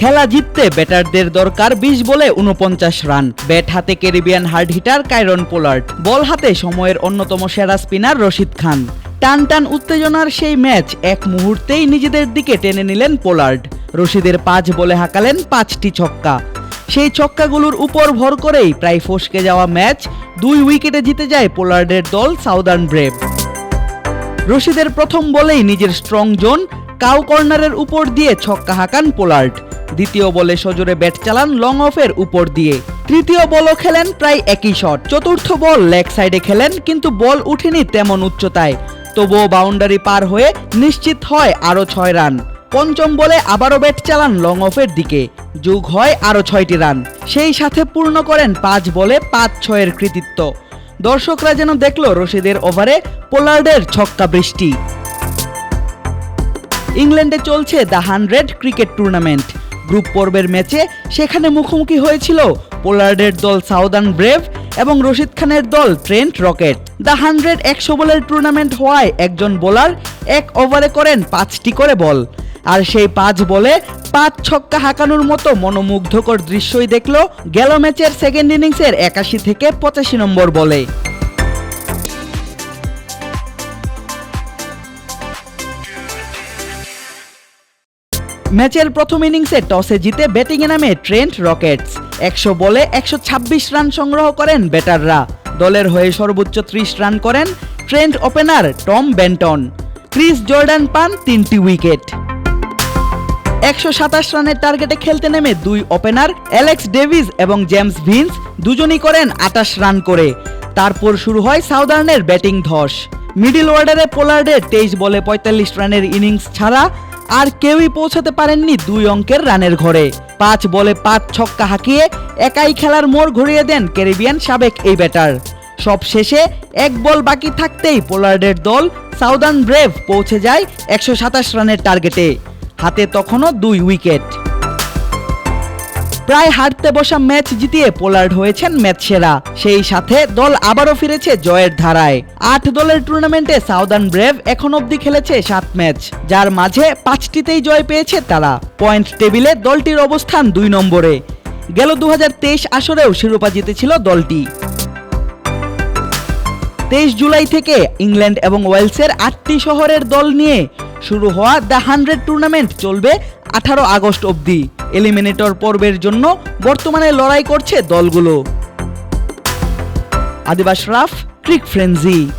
খেলা জিততে ব্যাটারদের দরকার বিশ বলে উনপঞ্চাশ রান। ব্যাট হাতে Caribbean hard hitter Kieron Pollard ball হাতে সময়ের অন্যতম সেরা স্পিনার রশিদ খান। টান টান উত্তেজনার সেই ম্যাচ এক মুহূর্তেই নিজেদের দিকে টেনে নিলেন পোলার্ড রশিদের পাঁচ বলে হাঁকালেন পাঁচটি ছক্কা। সেই ছক্কাগুলোর উপর ভর করেই প্রায় ফসকে যাওয়া ম্যাচ দুই উইকেটে জিতে যায় পোলার্ডের দল সাউদার্ন ব্রেভ। রশিদের প্রথম বলেই নিজের স্ট্রং জোন কাউ কর্নারের উপর দিয়ে ছক্কা হাঁকান পোলার্ড দ্বিতীয় বলে সজোরে ব্যাট চালান লং অফের উপর দিয়ে। তৃতীয় বলও খেলেন প্রায় একই শট। চতুর্থ বল লেগ সাইডে খেলেন, কিন্তু বল উঠেনি তেমন উচ্চতায়। তবুও বাউন্ডারি পার হয়ে নিশ্চিত হয় আরও ছয় রান। পঞ্চম বলে আবারও ব্যাট চালান লং অফের দিকে। যোগ হয় আরও ছয়টি রান। সেই সাথে পূর্ণ করেন পাঁচ বলে পাঁচ ছয়ের কৃতিত্ব। দর্শকরা যেন দেখল রশিদের ওভারে পোলার্ডের ছক্কা বৃষ্টি। ইংল্যান্ডে চলছে the hundred cricket tournament. Group পর্বের ম্যাচে সেখানে মুখোমুখি হয়েছিল পোলার্ডের দল সাউদার্ন ব্রেভ এবং রশিদ খানের দল ট্রেন্ট রকেট। দ্য হান্ড্রেড একশো বলের টুর্নামেন্ট হওয়ায় একজন বোলার এক ওভারে করেন পাঁচটি করে বল। আর সেই পাঁচ বলে পাঁচ ছক্কা হাঁকানোর মতো মনোমুগ্ধকর দৃশ্যই দেখল গেল ম্যাচের সেকেন্ড ইনিংসের একাশি থেকে পঁচাশি নম্বর বলে। ম্যাচের প্রথম ইনিংসে টসে জিতে ব্যাটিংয়ে নামে ট্রেন্ট রকেটস। একশো বলে একশো ছাব্বিশ রান সংগ্রহ করেন ব্যাটাররা। দলের হয়ে সর্বোচ্চ ত্রিশ রান করেন Trent opener Tom Banton. Chris Jordan পান তিনটি উইকেট। একশো সাতাশ রানের টার্গেটে খেলতে নেমে দুই ওপেনার অ্যালেক্স ডেভিস এবং জেমস ভিন্স দুজনই করেন আটাশ রান করে। তারপর শুরু হয় সাউদার্নের ব্যাটিং ধস। মিডিল অর্ডারে পোলার্ডের তেইশ বলে পঁয়তাল্লিশ রানের ইনিংস ছাড়া আর কেউই পৌঁছাতে পারেননি দুই অঙ্কের রানের ঘরে। পাঁচ বলে পাঁচ ছক্কা হাঁকিয়ে একাই খেলার মোড় ঘুরিয়ে দেন ক্যারিবিয়ান সাবেক এই ব্যাটার। সব শেষে এক বল বাকি থাকতেই পোলার্ডের দল সাউদার্ন ব্রেভ পৌঁছে যায় একশো সাতাশ রানের টার্গেটে। হাতে তখনও দুই উইকেট। প্রায় হারতে বসা ম্যাচ জিতিয়ে পোলার্ড হয়েছেন ম্যাচ সেরা সেই সাথে দল আবারও ফিরেছে জয়ের ধারায়। আট দলের টুর্নামেন্টে সাউদার্ন ব্রেভ এখন অবধি খেলেছে সাত ম্যাচ, যার মাঝে পাঁচটিতেই জয় পেয়েছে তারা। পয়েন্ট টেবিলে দলটির অবস্থান দুই নম্বরে। গেল দু হাজার তেইশ আসরেও শিরোপা জিতেছিল দলটি। তেইশ জুলাই থেকে ইংল্যান্ড এবং ওয়েলসের আটটি শহরের দল নিয়ে শুরু হওয়া দ্য হান্ড্রেড টুর্নামেন্ট চলবে আঠারো আগস্ট অবধি। এলিমিনেটর পর্বের জন্য বর্তমানে লড়াই করছে দলগুলো। আদিবাস রাফ ক্রিক ফ্রেন্সি।